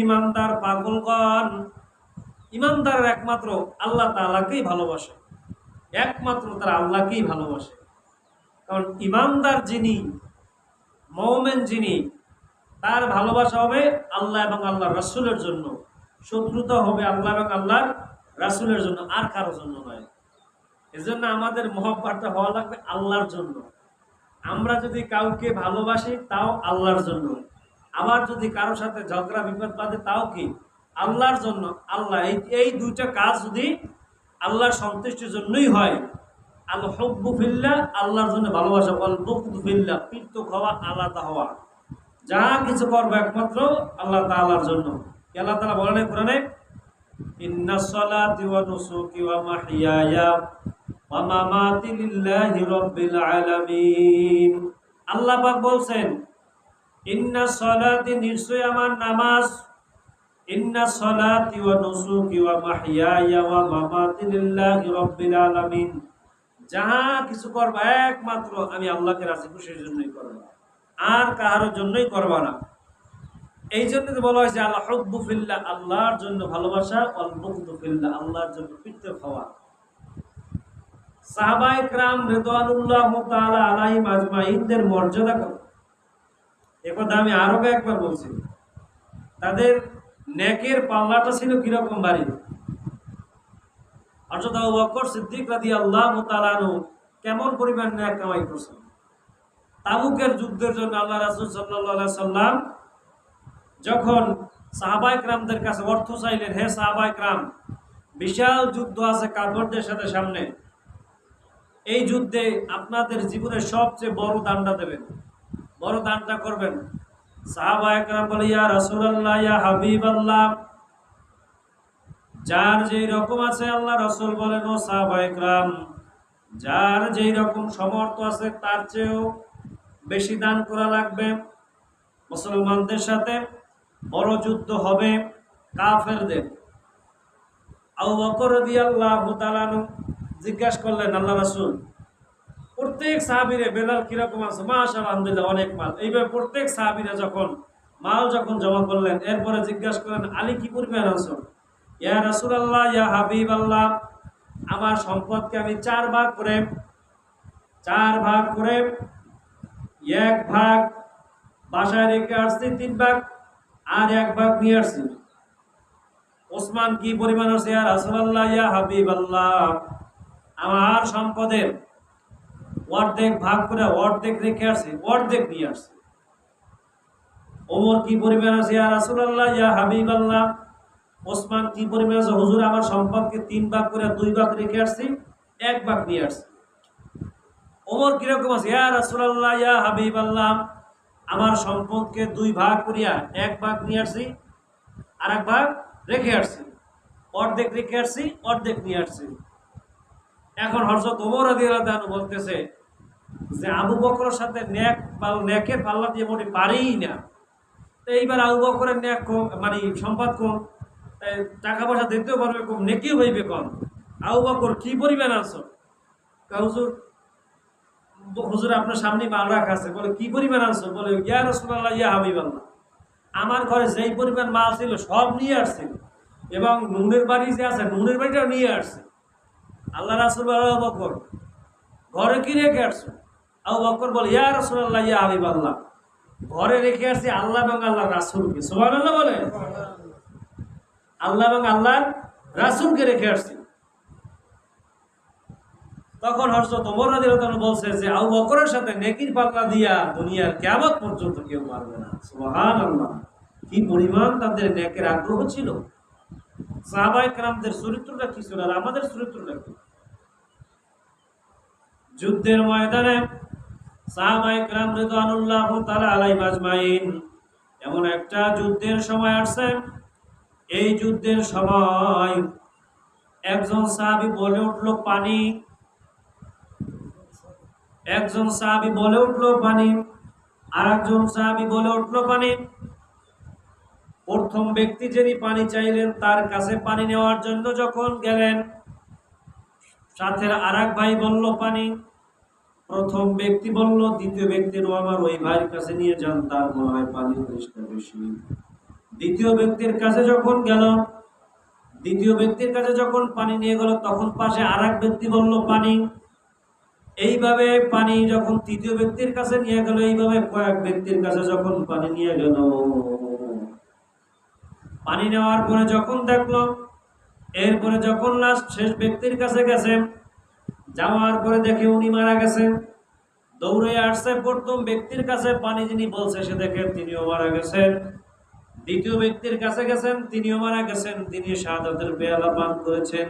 ইমানদার পাগলগণ একমাত্র আল্লাহ তাআলাকেই ভালোবাসে, একমাত্র তারা আল্লাহকেই ভালোবাসে। কারণ ইমানদার যিনি, মৌমেন যিনি, তার ভালোবাসা হবে আল্লাহ এবং আল্লাহ রাসূলের জন্য। শত্রুতা হবে আল্লাহ এবং আল্লাহর রাসূলের জন্য, আর কারোর জন্য নয়। এজন্য আমাদের মহব্বতটা হওয়া লাগবে আল্লাহর জন্য। আমরা যদি কাউকে ভালোবাসি, তাও আল্লাহর জন্য। আবার যদি কারোর সাথে ঝগড়া, বিপদ বাঁধে, তাও কি? আল্লাহর জন্য আল্লাহ। এই দুইটা কাজ যদি আল্লাহর সন্তুষ্টির জন্যই হয় আল হব্বু ফিল্লা, আল্লাহর জন্য ভালোবাসা। বল বকুদু ফিল্লা, পৃথক হওয়া, আলাদা হওয়া। যা কিছু করব একমাত্র আল্লাহ তাআলার জন্য। আল্লাহ তাআলা বলেন কোরআনে? ইন্না সলাতি ওয়া নুসুকি ওয়া আল্লাহ বলছেন, ইন্না সলাতি নিশ্চয় আমার নামাজ। ইন্না সলাতি ওয়া নুসুকি ওয়া মাহইয়ায়া ওয়া আলামিন। যাহা কিছু করবা একমাত্র আমি আল্লাহকে রাজি, খুশির জন্যই করব। আর কাহার জন্যই করবা না। এই জন্য বলা হয়েছে আল্লাহ হব্বু ফিল্লা আল্লাহর জন্য ভালোবাসা অল ফিল্লা আল্লাহর জন্য পৃথক হওয়া। সাহাবায় ক্রাম রেদানুল্লাহ তালা আলাহিম আজমাইনদের মর্যাদা কত? একথা আমি আরও একবার বলছি। তাদের নেকের পাল্লাটা ছিল কীরকম বাড়ি? অর্থাৎ বকর সিদ্দিক রাদি আল্লাহ তালানু কেমন পরিমাণ ন্যাক কামাই করছেন? তামুকের যুদ্ধের জন্য আল্লাহ রাসুল সাল্লাহ সাল্লাম যখন সাহাবায় ক্রামদের কাছে অর্থ চাইলেন, হে সাহাবায় ক্রাম বিশাল যুদ্ধ আছে কাপড়দের সাথে সামনে। এই যুদ্ধে আপনাদের জীবনের সবচেয়ে বড় দানটা দেবেন। বড় দানটা করবেন। সাহাবা একরাম বলে, ইয়া রাসূলুল্লাহ, ইয়া হাবিবাল্লাহ। যার যেই রকম আছে আল্লাহ রসুল বলেন, ও সাহাবা যার যেই রকম সমর্থ আছে তার চেয়েও বেশি দান করা লাগবে। মুসলমানদের সাথে বড় যুদ্ধ হবে কাফেরদের। আউ বকর দিয়ে আল্লাহ জিজ্ঞাসা করলেন, আল্লাহ রাসূল, প্রত্যেক সাহাবীরে বেলাল কীরকম আছে? মাশাআল্লাহ, আলহামদুলিল্লাহ, অনেক মাল। এইভাবে প্রত্যেক সাহাবীরা যখন মাল যখন জমা করলেন, এরপরে জিজ্ঞাসা করলেন, আলী কি পরিমাণ আছো? ইয়া রাসুল আল্লাহ ইয়া হাবিবাল্লাহ, আমার সম্পদকে আমি চার ভাগ করে, চার ভাগ করে, এক ভাগ বাসায় রেখে আসছি, তিন ভাগ, আর এক ভাগ নিয়ে আসছি। ওসমান কি পরিমাণ আছে? ইয়া রাসূলুল্লাহ, ইয়া হাবিবাল্লাহ। আমার সম্পদের অর্ধেক ভাগ করে অর্ধেক রেখে আসছি, অর্ধেক নিয়ে আসছি। ওমর কি পরিমাণ আছে? ইয়া রাসূলুল্লাহ, ইয়া হাবিবাল্লাহ। ওসমান কি পরিমাণ আছে? হুজুর, আমার সম্পদকে তিন ভাগ করে দুই ভাগ রেখে আসছি, এক ভাগ নিয়ে আসছি। ওমর কীরকম আছে? ইয়া রাসূলুল্লাহ, ইয়া হাবিবাল্লাহ। আমার সম্পদকে দুই ভাগ করিয়া এক ভাগ নিয়ে আসছি আর এক ভাগ রেখে আসছি। অর্ধেক রেখে আসছি, অর্ধেক নিয়ে আসছি। এখন হরজত ওমর বলতেছে যে আবু বকরের সাথে ন্যাক পাল ন্যাকের পাল্লা দিয়ে মোটে পারেই না। তো এইবার আবু বকরের ন্যাক কম মানে সম্পদ কম টাকা পয়সা দিতেও পারবে কম, নেকিও হইবে কম। আবু বকর কি পরিমাণ আছো হুজুর হুজুর আপনার সামনে মাল রাখা আছে, বলে কি পরিমাণ আনছো বলে, ইয়া রসুল্লাহ ইয়া হাবিবাল্লাহ। আমার ঘরে যেই পরিমাণ মাল ছিল সব নিয়ে আসছে এবং নুনের বাড়ি যে আছে, নুনের বাড়িটাও নিয়ে আসছে। আল্লাহ রাসুল বকর, ঘরে কি রেখে আসছো? আবু বকর বলে, ইয়া রসুল্লাহ ইয়া হাবিবাল্লাহ, ঘরে রেখে আসছি আল্লাহ এবং আল্লাহ রাসুলকে। সোহান আল্লাহ বলে। আল্লাহ এবং আল্লাহ রাসুলকে রেখে আসছি। তখন ওমর রাদিয়াল্লাহু বলছে যে, আবু বকরের সাথে নেকির পাল্লা দিয়া দুনিয়ার কিয়ামত পর্যন্ত কেউ পারবে না। সুবহানাল্লাহ। কি পরিমাণ তাদের নেকের আগ্রহ ছিল। চরিত্রটা কি ছিল আর আমাদের চরিত্রটা কি? যুদ্ধের ময়দানে তারা আলাই মাজমাইন এমন একটা যুদ্ধের সময় আসছে। এই যুদ্ধের সময় একজন সাহাবি বলে উঠল, পানি। একজন সাহাবি বলে উঠল, পানি। আর একজন সাহাবি বলে উঠল, পানি। প্রথম ব্যক্তি যিনি পানি চাইলেন, তার কাছে পানি নেওয়ার জন্য যখন গেলেন সাথে আর ভাই বলল, পানি। প্রথম ব্যক্তি বলল, দ্বিতীয় ব্যক্তির আমার ওই ভাইয়ের কাছে নিয়ে যান, তার মনে হয় পানি পরিষ্কার বেশি। দ্বিতীয় ব্যক্তির কাছে যখন গেল, দ্বিতীয় ব্যক্তির কাছে যখন পানি নিয়ে গেল, তখন পাশে আর ব্যক্তি বলল, পানি। এইভাবে পানি যখন তৃতীয় ব্যক্তির কাছে নিয়ে গেল, এইভাবে কয়েক ব্যক্তির কাছে যখন পানি নিয়ে গেল। পানি নেওয়ার পরে যখন দেখল, এরপরে যখন লাস্ট শেষ ব্যক্তির কাছে গেছে, যাওয়ার পরে দেখে উনি মারা গেছেন দৌড়ে আসছে, প্রথম ব্যক্তির কাছে পানি যিনি বলছে, সে দেখে তিনিও মারা গেছেন। দ্বিতীয় ব্যক্তির কাছে গেছেন, তিনিও মারা গেছেন। তিনি শাহাদাতের পেয়ালা পান করেছেন।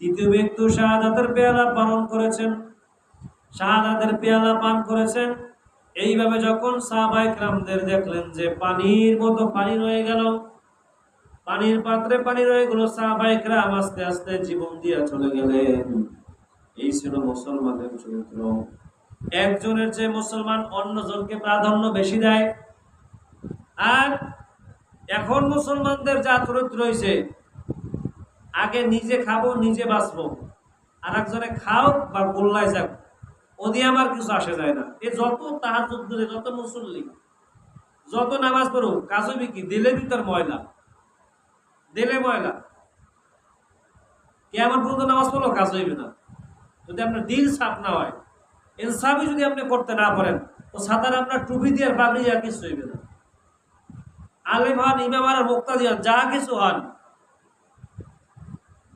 তৃতীয় ব্যক্তি শাহাদাতের পেয়ালা পালন করেছেন। শাহাদাতের পেয়ালা পান করেছেন। এইভাবে যখন সাহাবাইক রামদের দেখলেন যে পানির মতো পানি রয়ে গেল পানির পাত্রে পানি রয়ে গেল সাহাবাইক আস্তে আস্তে জীবন দিয়া চলে গেলেন। এই ছিল মুসলমানের চরিত্র। একজনের যে মুসলমান অন্যজনকে প্রাধান্য বেশি দেয়। আর এখন মুসলমানদের যা চরিত্র হয়েছে আগে নিজে খাব, নিজে বাঁচবো। আর একজনে খাও বা গোল্লায় যাক ওদি আমার কিছু আসে যায় না। এ যত তাহার যত মুসল্লি, যত নামাজ পড়ুক কাজবি কি? দিলে ভিতর ময়লা? দিলে ময়লা। কেমন পর্যন্ত নামাজ পড়ল কাজ হইবে না। যদি আপনার দিল সাফ না হয়, ইনসাফই যদি আপনি করতে না পারেন, তো সাঁতার আপনার টুপি দিয়ে পাগড়ি আর কিছু হইবে না। আলেম হন, ইমাম আর মুক্তা দিয়ান যা কিছু হন।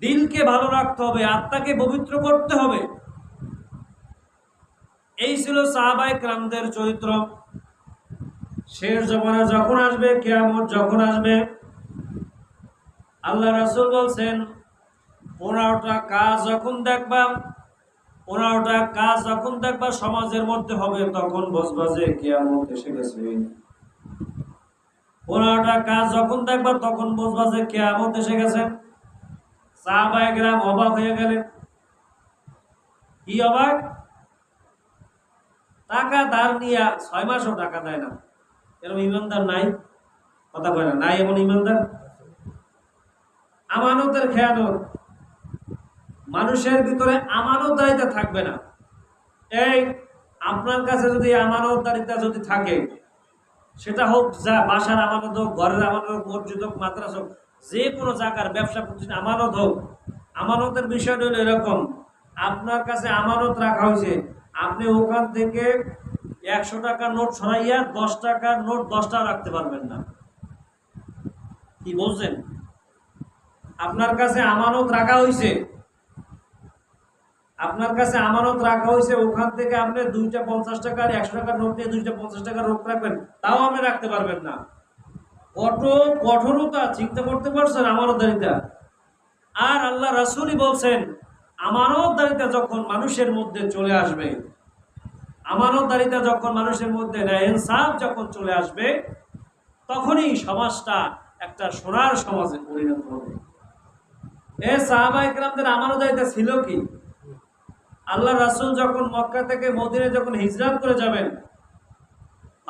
দিলকে ভালো রাখতে হবে, আত্মাকে পবিত্র করতে হবে। এই ছিল সাহাবাই ক্রামদের চরিত্র। শেষ জমানা যখন আসবে, কেয়ামত যখন আসবে আল্লাহ রাসূল বলছেন, পনেরোটা কাজ যখন দেখবা, পনেরোটা কাজ যখন দেখবা সমাজের মধ্যে হবে, তখন বসবা যে কেয়ামত এসে গেছে। পনেরোটা কাজ যখন দেখবা, তখন বসবা যে কেয়ামত এসে গেছে। সাহাবায়ে গ্রাম অবাক হয়ে গেলেন। কি অবাক? টাকা ধার নিয়ে ছয় মাসও টাকা দেয় না। এরকম ইমানদার নাই? কথা কয় না, নাই এমন ইমানদার? আমানতের খেয়ানত। মানুষের ভিতরে আমানতদারিতা থাকবে না। এই আপনার কাছে যদি আমানতদারিতা যদি থাকে, সেটা হোক যা বাসার আমানত হোক, ঘরের আমানত হোক, মসজিদ হোক, মাদ্রাস হোক, যে কোনো জায়গার ব্যবসা প্রতিষ্ঠান, আমানত হোক, আমানতের বিষয়টা হলো এরকম, আপনার কাছে আমানত রাখা হয়েছে, আপনি ওখান থেকে একশো টাকার নোট সরাইয়া দশ টাকার নোট দশটা রাখতে পারবেন না। কি বলছেন? আপনার কাছে আমানত রাখা হয়েছে আপনার কাছে আমানত রাখা হয়েছে ওখান থেকে আপনি দুইটা পঞ্চাশ টাকার, একশো টাকার নোট নিয়ে দুইটা পঞ্চাশ টাকার নোট রাখবেন। তাও আপনি রাখতে পারবেন না। কত কঠোরতা, চিন্তা করতে পারছেন আমানতদারিতা? আর আল্লাহ রাসুলই বলছেন, আমানতদারিতা যখন মানুষের মধ্যে চলে আসবে, আমানতদারিতা যখন মানুষের মধ্যে ন্যায় ইনসাফ যখন চলে আসবে, তখনই সমাজটা একটা সোনার সমাজে পরিণত হবে। এ সাহাবা ইকরামদের আমানতদারিতা ছিল কি? আল্লাহ রাসূল যখন মক্কা থেকে মদিনে যখন হিজরত করে যাবেন,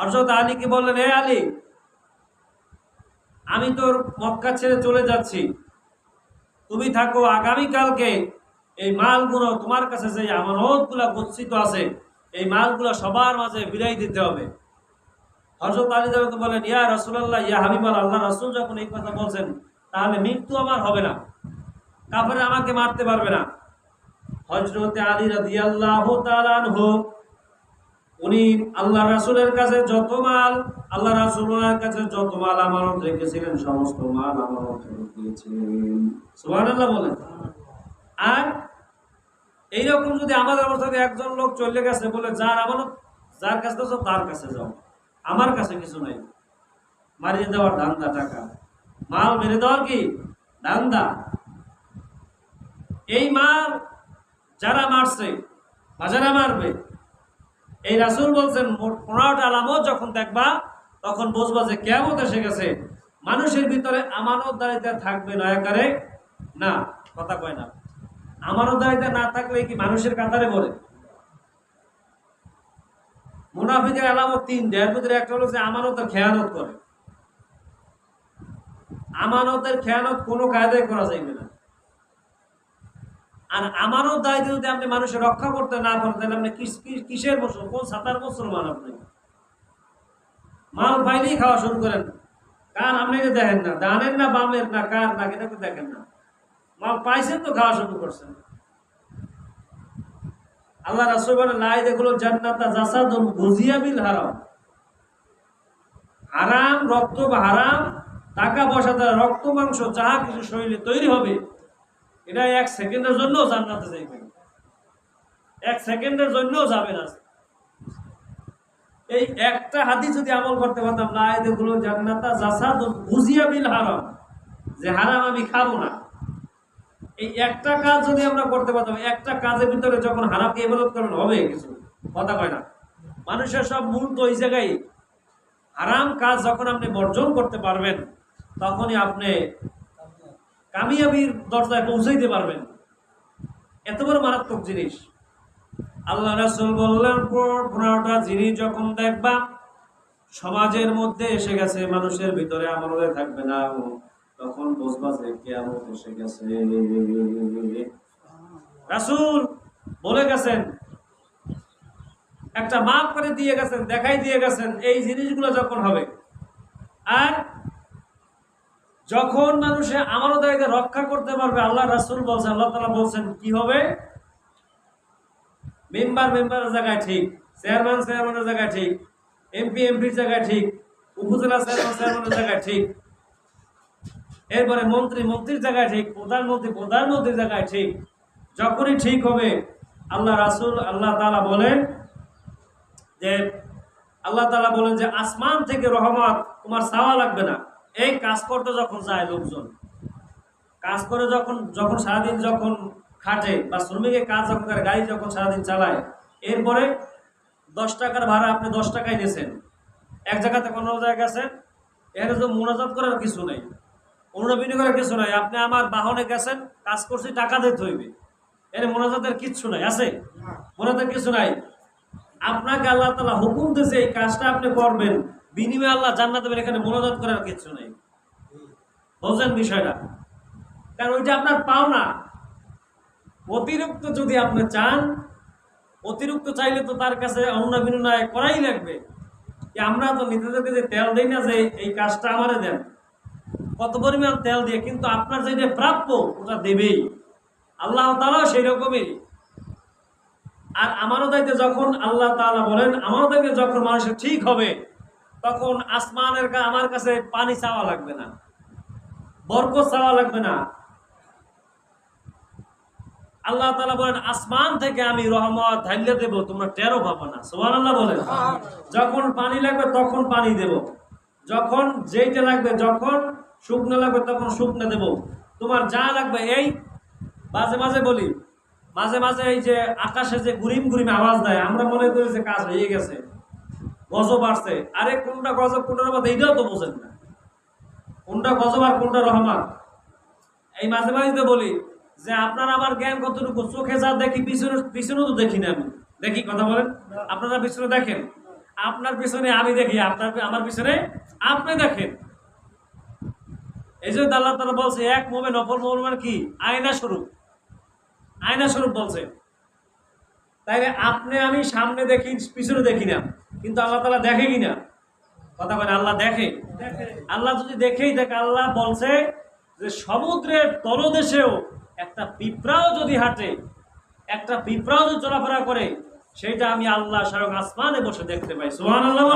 হযরত আলীকে বললেন হে আলী, আমি তোর মক্কা ছেড়ে চলে যাচ্ছি। তুমি থাকো আগামীকালকে এই মালগুলো তোমার কাছে যে আমার আমানতগুলো গচ্ছিত আছে, এই মালগুলো সবার মাঝে বিলাই দিতে হবে। হজরত আলী যখন বলেন ইয়া রসুল্লাহ ইয়া হাবিবাল আল্লাহ রসুল যখন এই কথা বলছেন, তাহলে মৃত্যু আমার হবে না। কাপড়ে আমাকে মারতে পারবে না। হজরতে আলী রাদি আল্লাহ হোক উনি আল্লাহ রাসুলের কাছে যত মাল আল্লাহ রাসুলের কাছে যত মাল আমানত রেখেছিলেন, সমস্ত মাল আমানত দিয়েছিলেন। বলেন। আর এইরকম যদি আমাদের মধ্যে একজন লোক চলে গেছে বলে, যার আমানত, যার কাছে যাও, তার কাছে যাও। আমার কাছে কিছু নাই। মারিয়ে দেওয়ার ধান্দা টাকা। মাল মেরে দেওয়ার কি? ধান্দা। এই মাল যারা মারছে বা যারা মারবে, এই রাসুল বলছেন পনেরোটা আলামত যখন দেখবা, তখন বুঝবা যে কেমন এসে গেছে। মানুষের ভিতরে আমানত দারিতা থাকবে নয়াকারে না, কথা কয় না। আমানত দারিতা না থাকলে কি মানুষের কাতারে বলে মুনাফিকের আলামত তিন দেয়ের ভিতরে একটা হলো যে আমানতের খেয়ানত করে। আমানতের খেয়ানত কোনো কায়দায় করা যাইবে না। আর আমারও দায়িত্ব যদি আপনি মানুষের রক্ষা করতে না পারেন, তাহলে আপনি কিস- কিস- কিসের মুসলমান কোন সাতার মুসলমান আপনি মাল পাইলেই খাওয়া শুরু করেন। কার আপনাকে দেখেন না ডানের না বামের না কার না এটাকে দেখেন না। মাল পাইছেন তো খাওয়া শুরু করছেন। আল্লাহ রাসূল লাই দেখল জান্নাতা জাসাদুন গুজিয়া বিল হারাম। হারাম রক্ত বা হারাম, টাকা পয়সা দ্বারা রক্ত, মাংস, যাহা কিছু শরীরে তৈরি হবে এটা এক সেকেন্ডের জন্য জান্নাতে যাইবে। এক সেকেন্ডের জন্য যাবে না। এই একটা হাদিস যদি আমল করতে পারতাম না এগুলো জান্নাতা জাসাদ বুঝিয়া বিল হারাম, যে হারাম আমি খাব না। এই একটা কাজ যদি আমরা করতে পারতাম, একটা কাজের ভিতরে যখন হারামকে ইবাদত করেন, হবে কিছু, কথা কয় না। মানুষের সব মূল তো ওই জায়গায়, হারাম কাজ যখন আপনি বর্জন করতে পারবেন, তখনই আপনি কামিয়াবির দরজায় পৌঁছাইতে পারবেন। এত বড় মারাত্মক জিনিস। আল্লাহ রাসূল বললেন পনেরোটা জিনিস যখন দেখবা, সমাজের মধ্যে এসে গেছে, মানুষের ভিতরে আমাদের থাকবে না। তখন বুঝবা যে কেয়ামত এসে গেছে। রাসুল বলে গেছেন, একটা মাপ করে দিয়ে গেছেন, দেখাই দিয়ে গেছেন, এই জিনিসগুলো যখন হবে, আর যখন মানুষে আমানতাকে রক্ষা করতে পারবে আল্লাহ রাসূল বলছেন, আল্লাহ তাআলা বলছেন, কি হবে? মেম্বার মেম্বারের জায়গায় ঠিক, চেয়ারম্যান চেয়ারম্যানের জায়গায় ঠিক, এমপি, এমপির জায়গায় ঠিক, উপজেলা চেয়ারম্যান চেয়ারম্যানের জায়গায় ঠিক, এরপরে মন্ত্রী, মন্ত্রীর জায়গায় ঠিক, প্রধানমন্ত্রী, প্রধানমন্ত্রীর জায়গায় ঠিক, যখনই ঠিক হবে, আল্লাহ রাসূল, আল্লাহ তালা বলেন যে, আল্লাহ তালা বলেন যে, আসমান থেকে রহমত, তোমার চাওয়া লাগবে না। এই কাজ করতে যখন যায় লোকজন কাজ করে যখন যখন সারাদিন যখন খাটে বা শ্রমিকের কাজ যখন করে গাড়ি যখন সারাদিন চালায় এরপরে দশ টাকার ভাড়া আপনি দশ টাকায় নিয়েছেন এক জায়গাতে কোনো জায়গায় গেছেন এখানে তো মোনাজাত করার কিছু নেই অনুনবিনী করার কিছু নাই। আপনি আমার বাহনে গেছেন কাজ করছি টাকা দিতে হইবে। এর মোনাজাতের কিচ্ছু নাই আছে? মোনাজাতের কিছু নাই। আপনাকে আল্লাহ তালা হুকুম দিয়েছে এই কাজটা আপনি করবেন। বিনিময়ে আল্লাহ জান্নাত দেবেন এখানে মোনাজাত করার কিছু নেই। বোঝেন বিষয়টা? কারণ ওইটা আপনার পাওনা। অতিরিক্ত যদি আপনি চান, অতিরিক্ত চাইলে তো তার কাছে অন্য বিনিময় করাই লাগবে। যে আমরা তো নিজেদেরকে যে তেল দেই না যে এই কাজটা আমারে দেন। কত পরিমাণ তেল দিয়ে, কিন্তু আপনার যেটা প্রাপ্য, ওটা দেবেই। আল্লাহ তালাও সেই রকমই আর আমারও দায়িত্বে যখন আল্লাহ তাআলা বলেন, আমারও দায়িত্বে যখন মানুষের ঠিক হবে তখন আসমানের আমার কাছে পানি চাওয়া লাগবে না। বরকত চাওয়া লাগবে না। আল্লাহ তাআলা বলেন, আসমান থেকে আমি রহমত ঢাইলে দেব, তোমরা টেরো পাবো না। সুবহানাল্লাহ বলেন। যখন পানি লাগবে, তখন পানি দেব। যখন যেইটা লাগবে, যখন শুকনো লাগবে, তখন শুকনো দেব। তোমার যা লাগবে, এই মাঝে মাঝে বলি, মাঝে মাঝে এই যে আকাশে যে গুরিম গুরিম আওয়াজ দেয়, আমরা মনে করি যে কাজ হয়ে গেছে। গজব আসছে। আরে কোনটা গজব, কোনটা রহমত এইটাও তো বোঝেন না। কোনটা গজব আর কোনটা রহমান? এই মাঝে মাঝে বলি যে আপনার আমার জ্ঞান কতটুকু? চোখে যা দেখি, পিছনে পিছনে তো দেখি না আমি। দেখি, কথা বলেন। আপনারা পিছনে দেখেন। আপনার পিছনে আমি দেখি, আপনার আমার পিছনে আপনি দেখেন। এই জন্য আল্লাহ তালা বলছে, এক মোমেন অপর মোমেন মানে কি? আয়না স্বরূপ আয়না স্বরূপ বলছে। তাইলে আপনি আমি সামনে দেখি, পিছনে দেখি না। কিন্তু আল্লাহ তালা দেখে কি না কথা বলে আল্লাহ দেখে। আল্লাহ যদি দেখেই দেখ, আল্লাহ বলছে যে সমুদ্রের তলদেশেও একটা পিঁপড়াও যদি হাঁটে, একটা পিঁপড়াও যদি চলাফেরা করে সেটা আমি আল্লাহ স্বয়ং আসমানে বসে দেখতে পাই। সোহান আল্লাহ